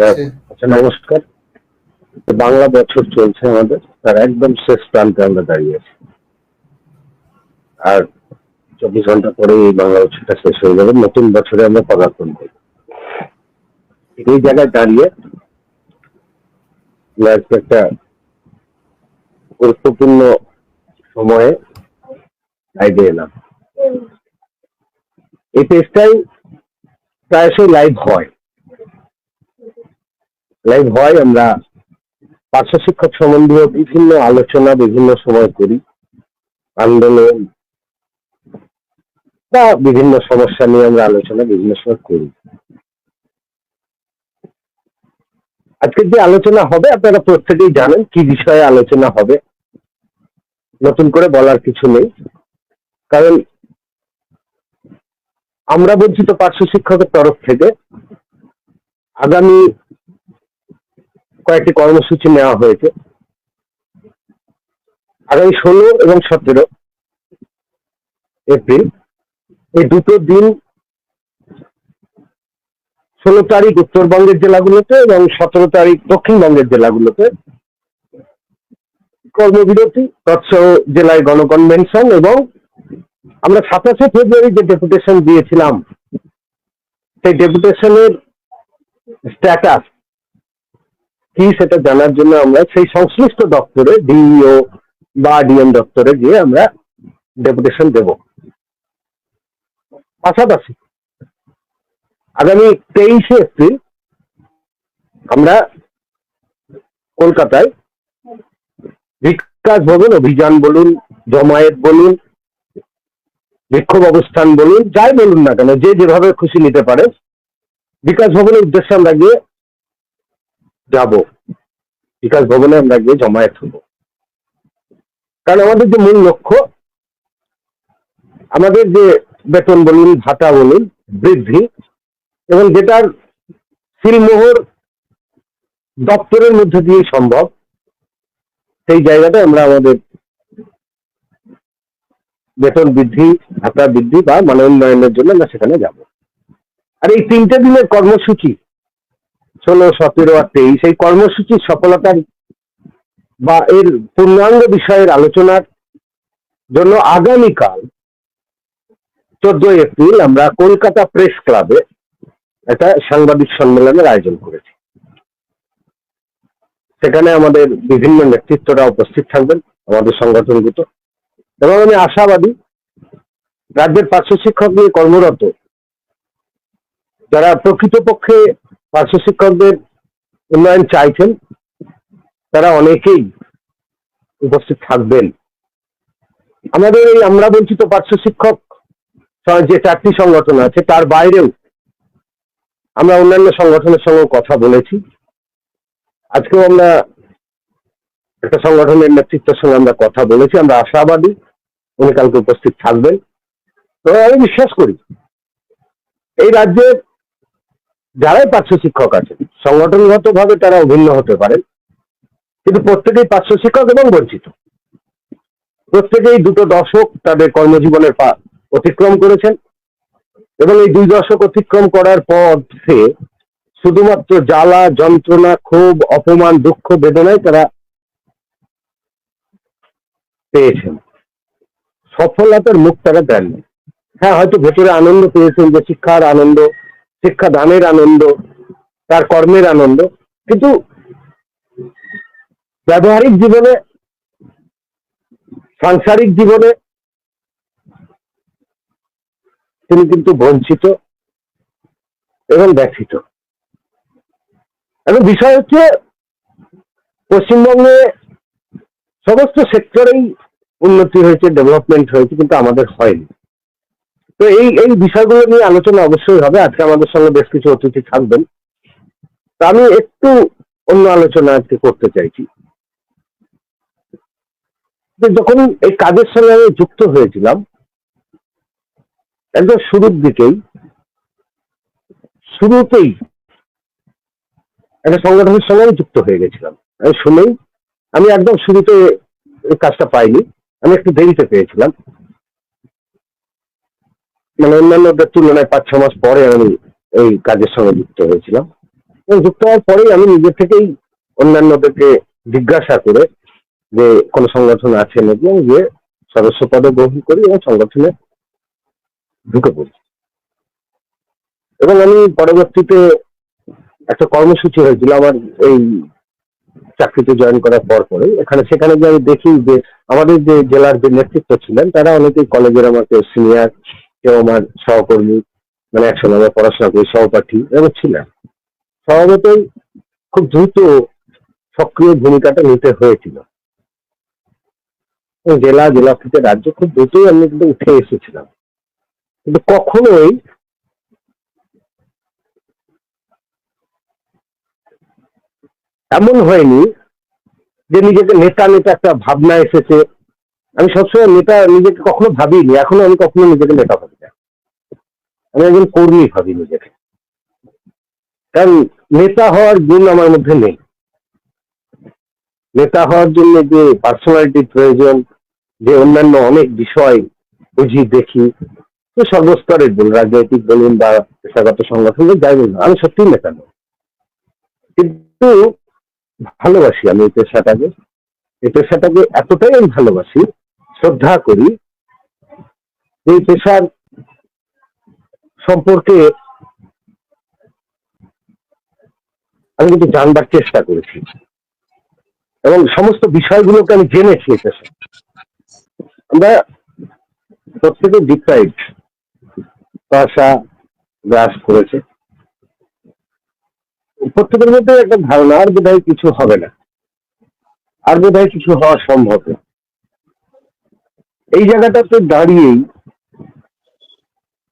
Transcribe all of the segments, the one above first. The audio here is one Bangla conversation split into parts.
আচ্ছা। নমস্কার। বাংলা বছর চলছে আমাদের তার একদম শেষ প্রান্তে আমরা দাঁড়িয়ে আছি। আর চব্বিশ ঘণ্টা পরে এই বাংলা বছরটা শেষ হয়ে যাবে নতুন বছরে আমরা পদার্পণ করব। এই জায়গায় দাঁড়িয়ে আজকে একটা গুরুত্বপূর্ণ সময়ে লাইভে এলাম। এই পেজটাই প্রায়শই লাইভ হয়। লাইভ হয়, আমরা পার্শ্ব শিক্ষক সম্বন্ধীয় বিভিন্ন আলোচনা বিভিন্ন সময় করি। আন্দোলন বা বিভিন্ন সমস্যা নিয়ে আমরা আলোচনা বিভিন্ন সময় করি। আজকে যে আলোচনা হবে, আপনারা প্রত্যেকেই জানেন কি বিষয়ে আলোচনা হবে। নতুন করে বলার কিছু নেই। কারণ আমরা বঞ্চিত পার্শ্ব শিক্ষকের তরফ থেকে আগামী কয়েকটি কর্মসূচি নেওয়া হয়েছে। আগামী ষোলো এবং সতেরো এপ্রিল, এই দুটো দিন ষোলো তারিখ উত্তরবঙ্গের জেলাগুলোতে এবং সতেরো তারিখ দক্ষিণবঙ্গের জেলাগুলোতে। কর্মবিরতি, তৎসহ জেলায় গণকনভেনশন এবং আমরা সাতাশে ফেব্রুয়ারি যে ডেপুটেশন দিয়েছিলাম, সেই ডেপুটেশনের স্ট্যাটাস কি সেটা জানার জন্য আমরা সেই সংশ্লিষ্ট দপ্তরে ডিইও বা ডিএম দপ্তরে গিয়ে আমরা ডেপুটেশন দেব। পাশাপাশি আগামী তেইশে এপ্রিল আমরা কলকাতায় বিকাশ ভবন, অভিযান বলুন, জমায়েত বলুন, বিক্ষোভ অবস্থান বলুন, যাই বলুন না কেন, যে যেভাবে খুশি নিতে পারে, বিকাশ ভবনের উদ্দেশ্যে আমরা গিয়ে যাব। বিকাশ ভবনে আমরা গিয়ে জমায়েত হব। কারণ আমাদের যে মূল লক্ষ্য, আমাদের যে বেতন বলুন, ভাতা বলুন, বৃদ্ধি, এবং যেটার সিলমোহর দপ্তরের মধ্যে দিয়ে সম্ভব, সেই জায়গাটা আমরা আমাদের বেতন বৃদ্ধি, ভাতা বৃদ্ধি বা মানে উন্নয়নের জন্য আমরা সেখানে যাব। আর এই তিনটে দিনের কর্মসূচি ষোলো, সতেরো আর তেইশ, এই কর্মসূচির সফলতার বা এর পূর্ণাঙ্গ বিষয়ের আলোচনার জন্য আগামীকাল চোদ্দই এপ্রিল আমরা কলকাতা প্রেস ক্লাবে একটা সাংবাদিক সম্মেলনের আয়োজন করেছি। সেখানে আমাদের বিভিন্ন নেতৃত্বরা উপস্থিত থাকবেন, আমাদের সংগঠনগত। এবং আমি আশাবাদী রাজ্যের পার্শ্ব শিক্ষক নিয়ে কর্মরত যারা প্রকৃতপক্ষে পার্শ্ব শিক্ষকদের উন্নয়ন চাইছেন, তারা অনেকেই উপস্থিত থাকবেন। আমাদের এই আমরা বঞ্চিত পার্শ্ব শিক্ষক যে চারটি সংগঠন আছে, তার বাইরেও আমরা অন্যান্য সংগঠনের সঙ্গে কথা বলেছি। আজকেও আমরা একটা সংগঠনের নেতৃত্বের সঙ্গে আমরা কথা বলেছি, আমরা আশাবাদী উনি কালকে উপস্থিত থাকবেন। তো আমি বিশ্বাস করি, এই রাজ্যের যারাই পার্শ্ব শিক্ষক আছেন সংগঠনগত ভাবে তারা অভিন্ন হতে পারেন। কিন্তু প্রত্যেকেই পার্শ্ব শিক্ষক এবং বঞ্চিত। প্রত্যেকেই দুটো দশক তাদের কর্মজীবনের পা অতিক্রম করেছেন এবং এই দুই দশক অতিক্রম করার সে শুধুমাত্র জ্বালা, যন্ত্রণা, ক্ষোভ, অপমান, দুঃখ বেদনায় তারা পেয়েছেন। সফলতার মুখ তারা দেননি। হ্যাঁ হয়তো ভেতরে আনন্দ পেয়েছেন যে শিক্ষার আনন্দ শিক্ষা দানের আনন্দ, তার কর্মের আনন্দ। কিন্তু ব্যবহারিক জীবনে, সাংসারিক জীবনে তিনি কিন্তু বঞ্চিত এবং ব্যথিত। এবং বিষয় হচ্ছে, পশ্চিমবঙ্গে সমস্ত সেক্টরেই উন্নতি হয়েছে, ডেভেলপমেন্ট হয়েছে, কিন্তু আমাদের হয়নি। তো এই এই বিষয়গুলো নিয়ে আলোচনা অবশ্যই হবে। আজকে আমাদের সঙ্গে বেশ কিছু অতিথি থাকবেন। তা আমি একটু অন্য আলোচনা আজকে করতে চাইছি। যখন এই কাজের সঙ্গে আমি যুক্ত হয়েছিলাম, একদম শুরুর দিকেই, শুরুতেই একটা সংগঠনের সঙ্গে আমি যুক্ত হয়ে গেছিলাম। আমি শুনেই আমি একদম শুরুতে কাজটা পাইনি। আমি একটু দেরিতে পেয়েছিলাম। মানে অন্যান্যদের তুলনায় পাঁচ, ছ মাস পরে আমি এই কাজের সঙ্গে যুক্ত হয়েছিলাম। এবং যুক্ত হওয়ার পরেই আমি নিজের থেকেই অন্যান্যদেরকে জিজ্ঞাসা করে যে কোনো সংগঠন আছে নাকি, আমি গিয়ে সদস্য পদে গ্রহণ করি এবং সংগঠনে ঢুকে পড়ি। এবং আমি পরবর্তীতে একটা কর্মসূচি হয়েছিল আমার এই চাকরিতে জয়েন করার পর পরে এখানে, সেখানে গিয়ে আমি দেখি যে আমাদের যে জেলার যে নেতৃত্ব ছিলেন, তারা অনেকেই কলেজের আমাকে সিনিয়র কেউ আমার সহকর্মী মানে একসঙ্গে আমরা পড়াশোনা করি, সহপাঠী এবং ছিলেন স্বভাবতই খুব দ্রুত সক্রিয় ভূমিকাটা নিতে হয়েছিল। জেলা জেলা থেকে রাজ্য খুব দ্রুতই আমি কিন্তু উঠে এসেছিলাম। কিন্তু কখনোই এমন হয়নি যে নিজেকে নেতা নেতা একটা ভাবনা এসেছে আমি সবসময় নেতা নিজেকে কখনো ভাবিনি, এখনও আমি কখনো নিজেকে নেতা ভাবি না। আমি একজন কর্মী ভাবি নিজেকে। কারণ নেতা হওয়ার গুণ আমার মধ্যে নেই। নেতা হওয়ার জন্য যে পার্সোনালিটির প্রয়োজন, যে অন্যান্য অনেক বিষয় বুঝি, দেখি, তো সর্বস্তরের বলুন, রাজনৈতিক বলুন বা পেশাগত সংগঠন যাই বলুন, আমি সত্যিই নেতা নই। কিন্তু ভালোবাসি আমি এই পেশাটাকে। এই পেশাটাকে এতটাই আমি ভালোবাসি শ্রদ্ধা করি এই পেশার সম্পর্কে আমি কিন্তু জানবার চেষ্টা করেছি। এবং সমস্ত বিষয়গুলোকে আমি জেনেছি পেশা আমরা প্রত্যেকে ডিপ্রাইভ ভাষা গ্রাস করেছে। প্রত্যেকের মধ্যে একটা ধারণা, আর বোধহয় কিছু হবে না। আর বোধহয় কিছু হওয়া সম্ভব না। এই জায়গাটাতে দাঁড়িয়েই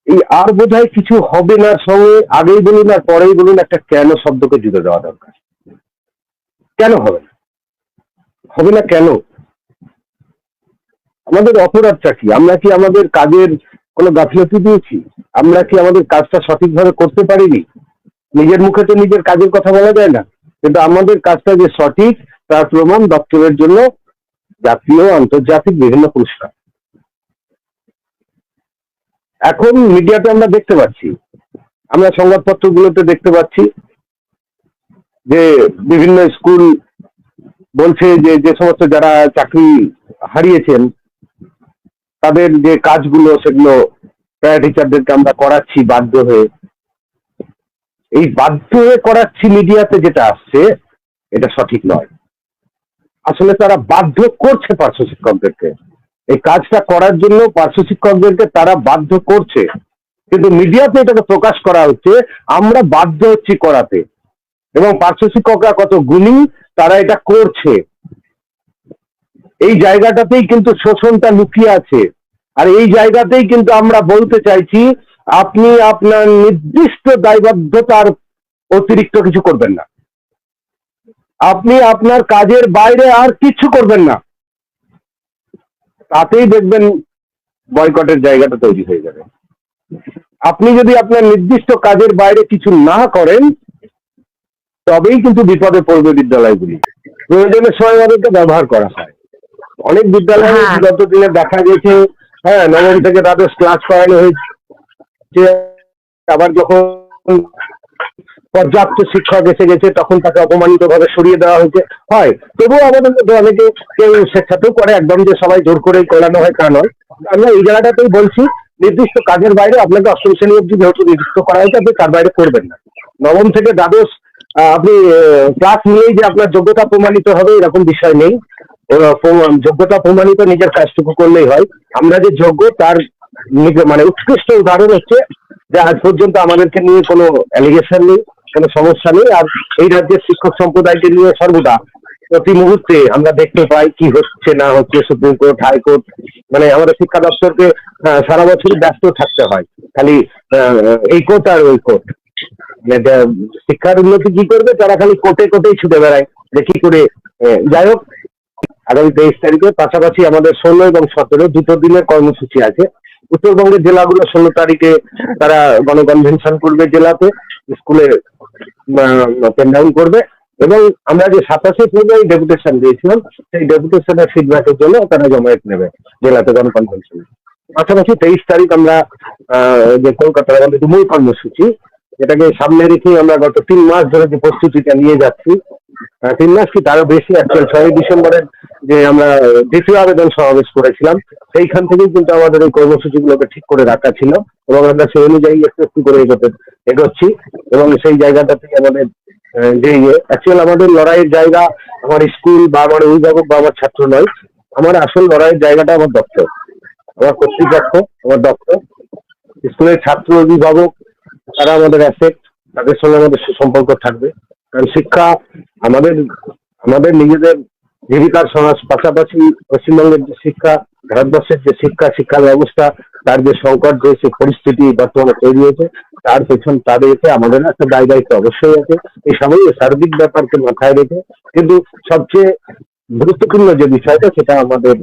এই আর বোধহয় কিছু হবে না সঙ্গে আগেই বলুন আর পরেই বলুন একটা কেন শব্দকে জুড়ে দেওয়া দরকার। কেন হবে না? হবে না কেন? আমাদের অপরাধটা কি? আমরা কি আমাদের কাজের কোনো গাফিলতি দিয়েছি? আমরা কি আমাদের কাজটা সঠিকভাবে করতে পারিনি? নিজের মুখে তো নিজের কাজের কথা বলা যায় না। কিন্তু আমাদের কাজটা যে সঠিক, তার প্রমাণ দপ্তরের জন্য জাতীয়, আন্তর্জাতিক বিভিন্ন পুরস্কার। এখন মিডিয়াতে আমরা দেখতে পাচ্ছি, আমরা সংবাদপত্রগুলোতে দেখতে পাচ্ছি যে বিভিন্ন স্কুল বলছে যে যে সমস্ত যারা চাকরি হারিয়েছেন, তাদের যে কাজগুলো সেগুলো প্রায় টিচারদেরকে আমরা করাচ্ছি বাধ্য হয়ে। এই বাধ্য হয়ে করাচ্ছি মিডিয়াতে যেটা আসছে, এটা সঠিক নয়। আসলে তারা বাধ্য করছে পার্শ্ব শিক্ষকদেরকে। এই কাজটা করার জন্য পার্শ্ব শিক্ষকদেরকে তারা বাধ্য করছে। কিন্তু মিডিয়াতে এটাকে প্রকাশ করা হচ্ছে, আমরা বাধ্য হচ্ছি করাতে। এবং পার্শ্ব শিক্ষকরা কত গুণী, তারা এটা করছে। এই জায়গাটাতেই কিন্তু শোষণটা লুকিয়ে আছে। আর এই জায়গাতেই কিন্তু আমরা বলতে চাইছি, আপনি আপনার নির্দিষ্ট দায়বদ্ধতার অতিরিক্ত কিছু করবেন না। আপনি আপনার কাজের বাইরে আর কিছু করবেন না। তাতেই দেখবেন বয়কটের জায়গাটা তৈরি হয়ে যাবে। আপনি যদি আপনার নির্দিষ্ট কাজের বাইরে কিছু না করেন তবেই কিন্তু বিপদে পড়বে বিদ্যালয়গুলি। প্রয়োজনের সময় আমাদেরকে ব্যবহার করা হয়। অনেক বিদ্যালয়ে হ্যাঁ। বিগত দিনে দেখা গেছে হ্যাঁ নবম থেকে দ্বাদশ ক্লাস করানো হয়েছে। আবার যখন পর্যাপ্ত শিক্ষক এসে গেছে, তখন তাকে অপমানিত ভাবে সরিয়ে দেওয়া হয়েছে। হয়, তবুও আমাদের মধ্যে অনেকে কেউ স্বেচ্ছাতেও করে, একদম যে সবাই জোর করেই করানো হয় তা নয়। আমরা এই জায়গাটাতেই বলছি, নির্দিষ্ট কাজের বাইরে আপনাকে অষ্টম শ্রেণি অব্দি যেহেতু নির্দিষ্ট করা হয়েছে, আপনি তার বাইরে করবেন না। নবম থেকে দ্বাদশ আপনি ক্লাস নিয়েই যে আপনার যোগ্যতা প্রমাণিত হবে, এরকম বিষয় নেই। যোগ্যতা প্রমাণিত নিজের কাজটুকু করলেই হয়। আমরা যে যোগ্য, তার মানে উৎকৃষ্ট উদাহরণ হচ্ছে যে আজ পর্যন্ত আমাদেরকে নিয়ে কোনো অ্যালিগেশন নেই। কোনো সমস্যা নেই। আর এই রাজ্যের শিক্ষক সম্প্রদায়কে নিয়ে সর্বদা প্রতি মুহূর্তে আমরা দেখতে পাই কি হচ্ছে, না হচ্ছে, সুপ্রিম কোর্ট, হাইকোর্ট। মানে আমাদের শিক্ষা দপ্তরকে সারা বছরই ব্যস্ত থাকতে হয়। খালি এই কোর্ট আর ওই কোর্ট। মানে শিক্ষার উন্নতি কি করবে, তারা খালি কোর্টে কোর্টেই ছুটে বেড়ায়। যে কি করে যাই হোক, আগামী তেইশ তারিখে পাশাপাশি আমাদের ষোলো এবং সতেরো দুটো দিনের কর্মসূচি আছে। উত্তরবঙ্গের জেলাগুলো ষোলো তারিখে তারা গণকনভেনশন করবে জেলাতে। স্কুলে পেন ডাউন করবে এবং আমরা যে সাতাশে ফেব্রুয়ারি ডেপুটেশন দিয়েছিলাম, সেই ডেপুটেশনের ফিডব্যাকের জন্য তারা জমায়েত নেবে জেলাতে গণকনভেনশনে পাশাপাশি তেইশ তারিখ আমরা যে কলকাতার আমাদের মূল কর্মসূচি, এটাকে সামনে রেখেই আমরা গত তিন মাস ধরে যে প্রস্তুতিটা নিয়ে যাচ্ছি তিন মাস কি তারও বেশি অ্যাকচুয়াল ছয়ই ডিসেম্বরের যে আমরা দ্বিতীয় আবেদন সমাবেশ করেছিলাম, সেইখান থেকেই কিন্তু আমাদের এই কর্মসূচিগুলোকে ঠিক করে রাখা ছিল। এবং আমরা সেই অনুযায়ী একটু একটু করে এগোতে এগোচ্ছি এবং সেই জায়গাটা থেকে আমাদের যে অ্যাকচুয়াল আমাদের লড়াইয়ের জায়গা আমার স্কুল বা আমার অভিভাবক বা আমার ছাত্র নয়, আমার আসল লড়াইয়ের জায়গাটা আমার দপ্তর। আমার কর্তৃপক্ষ, আমার দপ্তর, স্কুলের ছাত্র অভিভাবক, তারা আমাদের অ্যাসেট তাদের সঙ্গে আমাদের সুসম্পর্ক থাকবে। কারণ শিক্ষা আমাদের আমাদের নিজেদের জীবিকার সমাজ পাশাপাশি পশ্চিমবঙ্গের যে শিক্ষা ভারতবর্ষের যে শিক্ষা শিক্ষা ব্যবস্থা তার যে সংকট সে পরিস্থিতি বর্তমানে তৈরি হয়েছে তার পেছন তাদেরকে আমাদের একটা দায় দায়িত্ব অবশ্যই আছে। এই সময় সার্বিক ব্যাপারকে মাথায় রেখে কিন্তু সবচেয়ে গুরুত্বপূর্ণ যে বিষয়টা সেটা আমাদের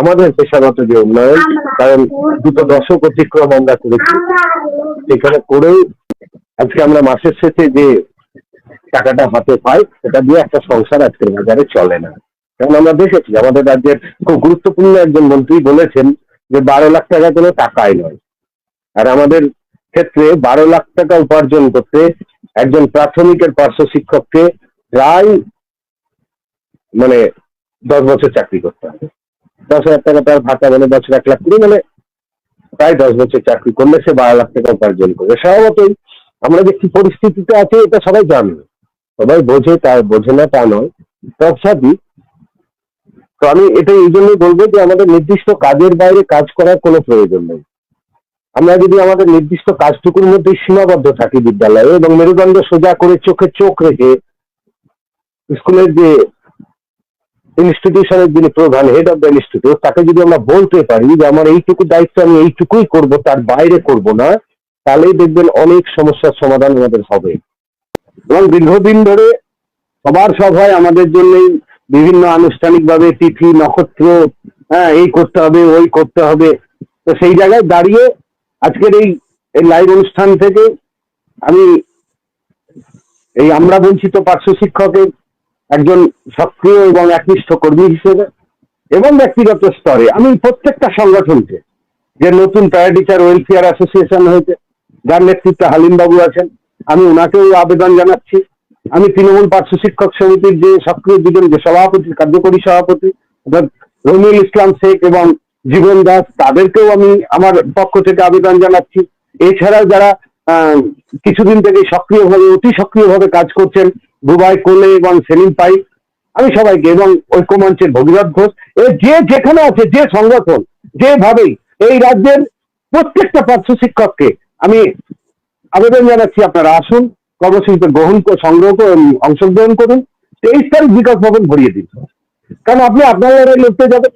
আমাদের পেশাগত যে উন্নয়ন কারণ দুটো দশক অতিক্রম আমরা করেছি। সেখানে করেও আজকে আমরা মাসের শেষে যে টাকাটা হাতে পাই সেটা দিয়ে একটা সংসার আজকের বাজারে চলে না। কারণ আমরা দেখেছি, আমাদের রাজ্যের খুব গুরুত্বপূর্ণ একজন মন্ত্রী বলেছেন যে বারো লাখ টাকা কোনো টাকাই নয়। আর আমাদের ক্ষেত্রে বারো লাখ টাকা উপার্জন করতে একজন প্রাথমিকের পার্শ্ব শিক্ষককে প্রায় মানে দশ বছর চাকরি করতে হবে। দশ হাজার টাকা তার ভাতা মানে বছর এক লাখ কুড়ি মানে প্রায় দশ বছর চাকরি করলে সে বারো লাখ টাকা উপার্জন করবে। স্বভাবতই আমরা যে কি পরিস্থিতিতে আছে এটা সবাই জানে, সবাই বোঝে তা, বোঝে না তা নয়। তৎসাথী তো আমি এটা এই জন্যই বলব যে আমাদের নির্দিষ্ট কাজের বাইরে কাজ করার কোনো প্রয়োজন নেই। আমরা যদি আমাদের নির্দিষ্ট কাজটুকুর মধ্যে সীমাবদ্ধ থাকি বিদ্যালয়ে এবং মেরুদণ্ড সোজা করে চোখে চোখ রেখে স্কুলের যে ইনস্টিটিউশনের যিনি প্রধান হেড অফ দ্য ইনস্টিটিউট তাকে যদি আমরা বলতে পারি যে আমার এইটুকু দায়িত্ব আমি এইটুকুই করব, তার বাইরে করব না, তাহলেই দেখবেন অনেক সমস্যার সমাধান আমাদের হবে। এবং দীর্ঘদিন ধরে সবার সভায় আমাদের জন্যই বিভিন্ন আনুষ্ঠানিকভাবে তিথি, নক্ষত্র হ্যাঁ এই করতে হবে, ওই করতে হবে। তো সেই জায়গায় দাঁড়িয়ে আজকের এই লাইভ অনুষ্ঠান থেকে আমি এই আমরা বঞ্চিত পার্শ্ব শিক্ষকের একজন সক্রিয় এবং একনিষ্ঠ কর্মী হিসেবে এবং ব্যক্তিগত স্তরে আমি প্রত্যেকটা সংগঠনকে যে নতুন প্যারা টিচার ওয়েলফেয়ার অ্যাসোসিয়েশন হয়েছে, যার নেতৃত্বে হালিমবাবু আছেন, আমি ওনাকেও আবেদন জানাচ্ছি। আমি তৃণমূল পার্শ্ব শিক্ষক সমিতির যে সক্রিয় দুজন যে সভাপতি, কার্যকরী সভাপতি, অর্থাৎ ইসলাম শেখ এবং জীবন দাস, তাদেরকেও আমি আমার পক্ষ থেকে আবেদন জানাচ্ছি। এছাড়াও যারা কিছুদিন থেকে সক্রিয়ভাবে, অতি সক্রিয়ভাবে কাজ করছেন, দুবাই, কোলে এবং সেলিম পাই আমি সবাইকে এবং ঐক্যমঞ্চের ভগীরথ ঘোষ, এ যে যেখানে আছে, যে সংগঠন, যেভাবেই, এই রাজ্যের প্রত্যেকটা পার্শ্ব শিক্ষককে আমি আবেদন জানাচ্ছি, আপনারা আসুন কর্মসূচিতে গ্রহণ সংগ্রহ অংশগ্রহণ করুন তেইশ তারিখ বিকাশ ভবন ভরিয়ে দিন কারণ আপনি আপনার লড়াই লড়তে যাবেন।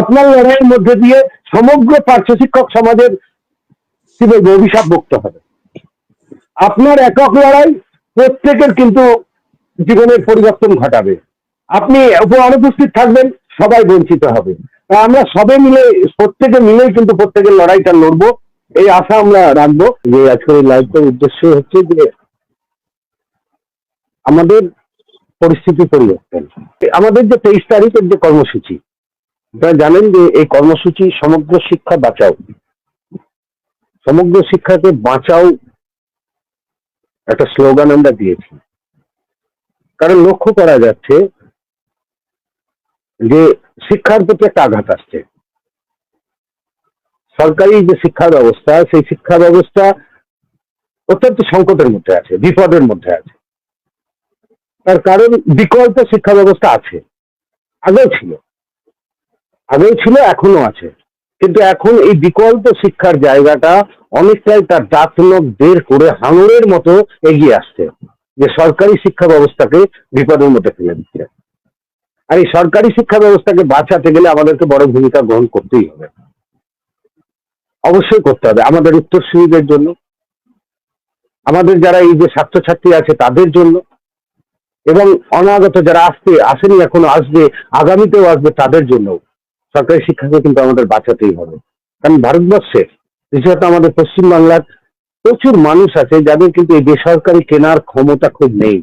আপনার লড়াইয়ের মধ্যে দিয়ে সমগ্র পার্শ্ব শিক্ষক সমাজের অভিশাপ মুক্ত হবে। আপনার একক লড়াই প্রত্যেকের কিন্তু জীবনের পরিবর্তন ঘটাবে। আপনি অনুপস্থিত থাকবেন, সবাই বঞ্চিত হবে। আমরা সবে মিলে, প্রত্যেকে মিলেই কিন্তু প্রত্যেকের লড়াইটা লড়বো। এই আশা আমরা রাখব। যে আজকের লাইভটার উদ্দেশ্য হচ্ছে যে আমাদের পরিস্থিতি পরিবর্তন। আমাদের যে তেইশ তারিখের যে কর্মসূচি, আপনারা জানেন যে এই কর্মসূচি সমগ্র শিক্ষা বাঁচাও। সমগ্র শিক্ষাকে বাঁচাও একটা স্লোগান আমরা দিয়েছি। কারণ লক্ষ্য করা যাচ্ছে যে শিক্ষার প্রতি একটা আঘাত আসছে। সরকারি যে শিক্ষা ব্যবস্থা, সেই শিক্ষা ব্যবস্থা অত্যন্ত সংকটের মধ্যে আছে, বিপদের মধ্যে আছে। তার কারণ বিকল্প শিক্ষা ব্যবস্থা আছে। আগেও ছিল। আগেও ছিল এখনও আছে। কিন্তু এখন এই বিকল্প শিক্ষার জায়গাটা অনেকটাই তার দাঁতনক বের করে হাঙরের মতো এগিয়ে আসছে যে সরকারি শিক্ষা ব্যবস্থাকে বিপদের মধ্যে ফেলে দিচ্ছে। আর এই সরকারি শিক্ষা ব্যবস্থাকে বাঁচাতে গেলে আমাদেরকে বড় ভূমিকা গ্রহণ করতেই হবে। অবশ্যই করতে হবে, আমাদের উত্তরসূরিদের জন্য। আমাদের যারা এই যে ছাত্রছাত্রী আছে তাদের জন্য। এবং অনাগত যারা আসতে, আসেনি, এখনও আসবে, আগামীতেও আসবে তাদের জন্য সরকারি শিক্ষাকে কিন্তু আমাদের বাঁচাতেই হবে। কারণ ভারতবর্ষের বিশেষত আমাদের পশ্চিমবাংলার প্রচুর মানুষ আছে যাদের কিন্তু এই বেসরকারি কেনার ক্ষমতা খুব নেই।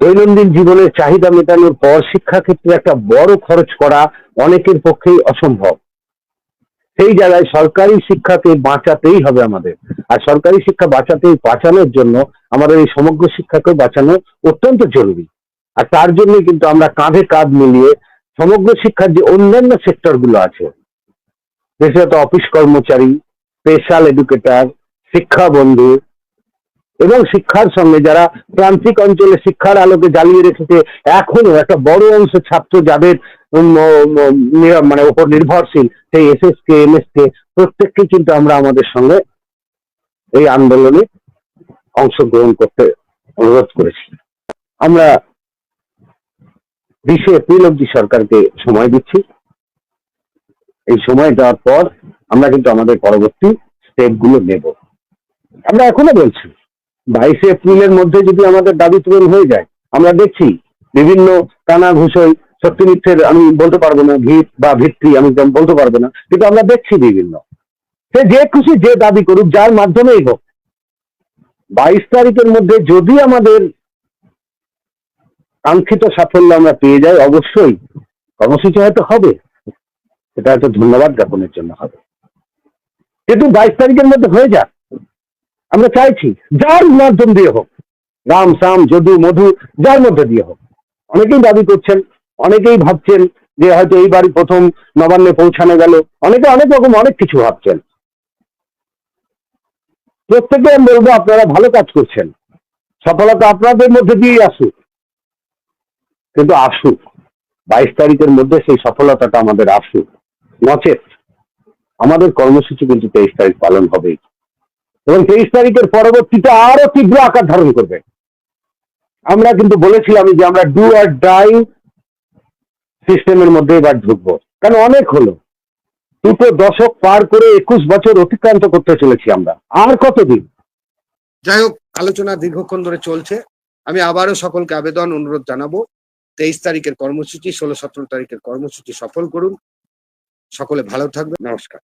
দৈনন্দিন জীবনের চাহিদা মেটানোর পর শিক্ষাক্ষেত্রে একটা বড় খরচ করা অনেকের পক্ষেই অসম্ভব। সেই জায়গায় সরকারি শিক্ষাকে বাঁচাতেই হবে আমাদের। আর সরকারি শিক্ষা বাঁচাতে, বাঁচানোর জন্য আমাদের এই সমগ্র শিক্ষাকে বাঁচানো অত্যন্ত জরুরি। আর তার জন্যই কিন্তু আমরা কাঁধে কাঁধ মিলিয়ে সমগ্র শিক্ষার যে অন্যান্য সেক্টরগুলো আছে, বিশেষত অফিস কর্মচারী, স্পেশাল এডুকেটর শিক্ষা বন্ধু এবং শিক্ষার সঙ্গে যারা প্রান্তিক অঞ্চলে শিক্ষার আলোকে জ্বালিয়ে রেখেছে এখনও একটা বড় অংশ ছাত্র যাদের মানে ওপর নির্ভরশীল, সেই S S K M S K প্রত্যেককে কিন্তু আমরা আমাদের সঙ্গে এই আন্দোলনে অংশগ্রহণ করতে অনুরোধ করেছি। আমরা বিশে এপ্রিল অব্দি সরকারকে সময় দিচ্ছি। এই সময় দেওয়ার পর আমরা কিন্তু আমাদের পরবর্তী স্টেপগুলো নেব। আমরা এখনও বলছি, বাইশে এপ্রিলের মধ্যে যদি আমাদের দাবি পূরণ হয়ে যায়, আমরা দেখছি বিভিন্ন কানা ঘুষই সত্যি মিথ্যের, আমি বলতে পারব না, ভিত বা ভিত্তি, আমি বলতে পারব না, কিন্তু আমরা দেখছি বিভিন্ন। সে যে খুশি যে দাবি করুক, যার মাধ্যমেই হোক। বাইশ তারিখের মধ্যে যদি আমাদের কাঙ্ক্ষিত সাফল্য আমরা পেয়ে যাই, অবশ্যই। কর্মসূচি হয়তো হবে। সেটা হয়তো ধন্যবাদ জ্ঞাপনের জন্য হবে। কিন্তু বাইশ তারিখের মধ্যে হয়ে যাক। আমরা চাইছি, যার মাধ্যম দিয়ে হোক। রাম সাম যদু, মধু, যার মধ্যে দিয়ে হোক। অনেকেই দাবি করছেন, অনেকেই ভাবছেন যে হয়তো এইবারই প্রথম নবান্নে পৌঁছানো গেল। অনেকে অনেক রকম অনেক কিছু ভাবছেন। প্রত্যেকে আমি বলব, আপনারা ভালো কাজ করছেন। সফলতা আপনাদের মধ্যে দিয়েই আসুক। কিন্তু আসুক। বাইশ তারিখের মধ্যে সেই সফলতাটা আমাদের আসুক। নচেত। আমাদের কর্মসূচি কিন্তু তেইশ তারিখ পালন হবে এবং তেইশ তারিখের পরবর্তীতে আরও তীব্র আকার ধারণ করবে। আমরা কিন্তু বলেছিলাম যে আমরা ডু আর ডাই সিস্টেমের মধ্যে এবার ঢুকবো। কারণ অনেক হলো। দুটো দশক পার করে একুশ বছর অতিক্রান্ত করতে চলেছি আমরা। আর কতদিন? যাই হোক, আলোচনা দীর্ঘক্ষণ ধরে চলছে। আমি আবারও সকলকে আবেদন, অনুরোধ জানাব, তেইশ তারিখের কর্মসূচি, ষোলো, সতেরো তারিখের কর্মসূচি সফল করুন। সকলে ভালো থাকবে নমস্কার।